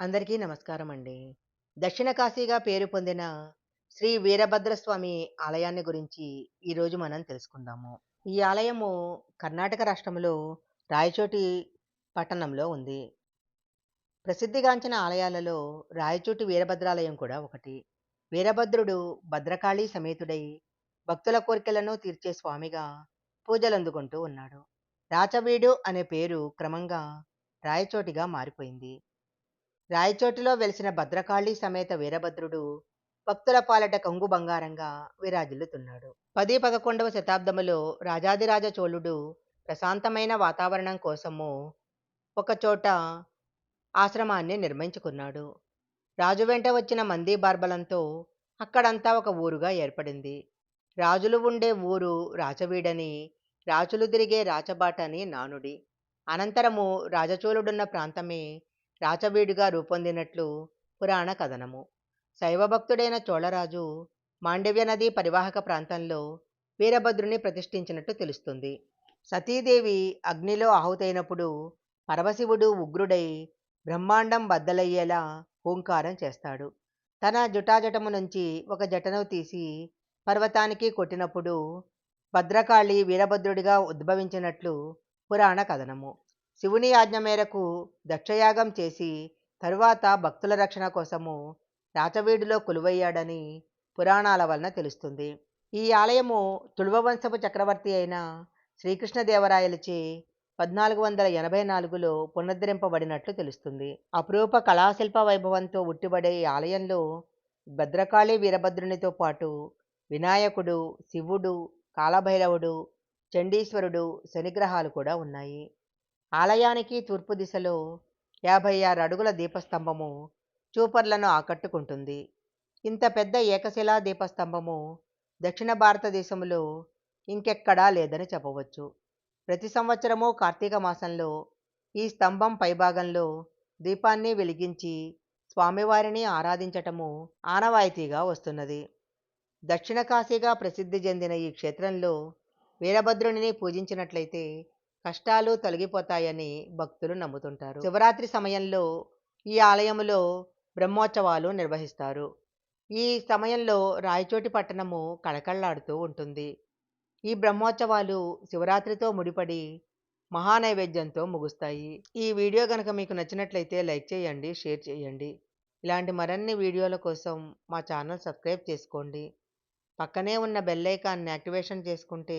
అందరికీ నమస్కారం అండి. దక్షిణ కాశీగా పేరు పొందిన శ్రీ వీరభద్రస్వామి ఆలయాన్ని గురించి ఈరోజు మనం తెలుసుకుందాము. ఈ ఆలయము కర్ణాటక రాష్ట్రంలో రాయచోటి పట్టణంలో ఉంది. ప్రసిద్ధిగాంచిన ఆలయాలలో రాయచోటి వీరభద్రాలయం కూడా ఒకటి. వీరభద్రుడు భద్రకాళీ సమేతుడై భక్తుల కోరికలను తీర్చే స్వామిగా పూజలందుకుంటూ ఉన్నాడు. రాచవీడు అనే పేరు క్రమంగా రాయచోటిగా మారిపోయింది. రాయచోటిలో వెలిసిన భద్రకాళి సమేత వీరభద్రుడు భక్తుల పాలట కంగు బంగారంగా విరాజిల్లుతున్నాడు. పది పదకొండవ శతాబ్దములో రాజాదిరాజ చోళుడు ప్రశాంతమైన వాతావరణం కోసము ఒకచోట ఆశ్రమాన్ని నిర్మించుకున్నాడు. రాజు వెంట వచ్చిన మంది బార్బలంతో అక్కడంతా ఒక ఊరుగా ఏర్పడింది. రాజులు ఉండే ఊరు రాచవీడని, రాజులు తిరిగే రాచబాట అని నానుడి. అనంతరము రాజచోళుడున్న ప్రాంతమే రాచవీడుగా రూపొందినట్లు పురాణ కథనము. శైవభక్తుడైన చోళరాజు మాండవ్య నదీ పరివాహక ప్రాంతంలో వీరభద్రుని ప్రతిష్ఠించినట్టు తెలుస్తుంది. సతీదేవి అగ్నిలో ఆహుతైనప్పుడు పరమశివుడు ఉగ్రుడై బ్రహ్మాండం బద్దలయ్యేలా హూంకారం చేస్తాడు. తన జుటాజటము నుంచి ఒక జటను తీసి పర్వతానికి కొట్టినప్పుడు భద్రకాళి వీరభద్రుడిగా ఉద్భవించినట్లు పురాణ కథనము. శివుని ఆజ్ఞ మేరకు దక్షయాగం చేసి తరువాత భక్తుల రక్షణ కోసము రాచవీడులో కొలువయ్యాడని పురాణాల వలన తెలుస్తుంది. ఈ ఆలయము తుళువవంశపు చక్రవర్తి అయిన శ్రీకృష్ణదేవరాయలచే పద్నాలుగు వందల ఎనభై నాలుగులో పునరుద్ధరింపబడినట్లు తెలుస్తుంది. అపురూప కళాశిల్ప వైభవంతో ఉట్టిపడే ఈ ఆలయంలో భద్రకాళి వీరభద్రునితో పాటు వినాయకుడు, శివుడు, కాలభైరవుడు, చండీశ్వరుడు, శనిగ్రహాలు కూడా ఉన్నాయి. ఆలయానికి తూర్పు దిశలో యాభై ఆరు అడుగుల దీపస్తంభము చూపర్లను ఆకట్టుకుంటుంది. ఇంత పెద్ద ఏకశిలా దీపస్తంభము దక్షిణ భారతదేశంలో ఇంకెక్కడా లేదని చెప్పవచ్చు. ప్రతి సంవత్సరము కార్తీక మాసంలో ఈ స్తంభం పైభాగంలో దీపాన్ని వెలిగించి స్వామివారిని ఆరాధించటము ఆనవాయితీగా వస్తున్నది. దక్షిణ కాశీగా ప్రసిద్ధి చెందిన ఈ క్షేత్రంలో వీరభద్రునిని పూజించినట్లయితే కష్టాలు తొలగిపోతాయని భక్తులు నమ్ముతుంటారు. శివరాత్రి సమయంలో ఈ ఆలయములో బ్రహ్మోత్సవాలు నిర్వహిస్తారు. ఈ సమయంలో రాయచోటి పట్టణము కళకళలాడుతూ ఉంటుంది. ఈ బ్రహ్మోత్సవాలు శివరాత్రితో ముడిపడి మహానైవేద్యంతో ముగుస్తాయి. ఈ వీడియో కనుక మీకు నచ్చినట్లయితే లైక్ చేయండి, షేర్ చేయండి. ఇలాంటి మరిన్ని వీడియోల కోసం మా ఛానల్ సబ్స్క్రైబ్ చేసుకోండి. పక్కనే ఉన్న బెల్ ఐకాన్ని యాక్టివేషన్ చేసుకుంటే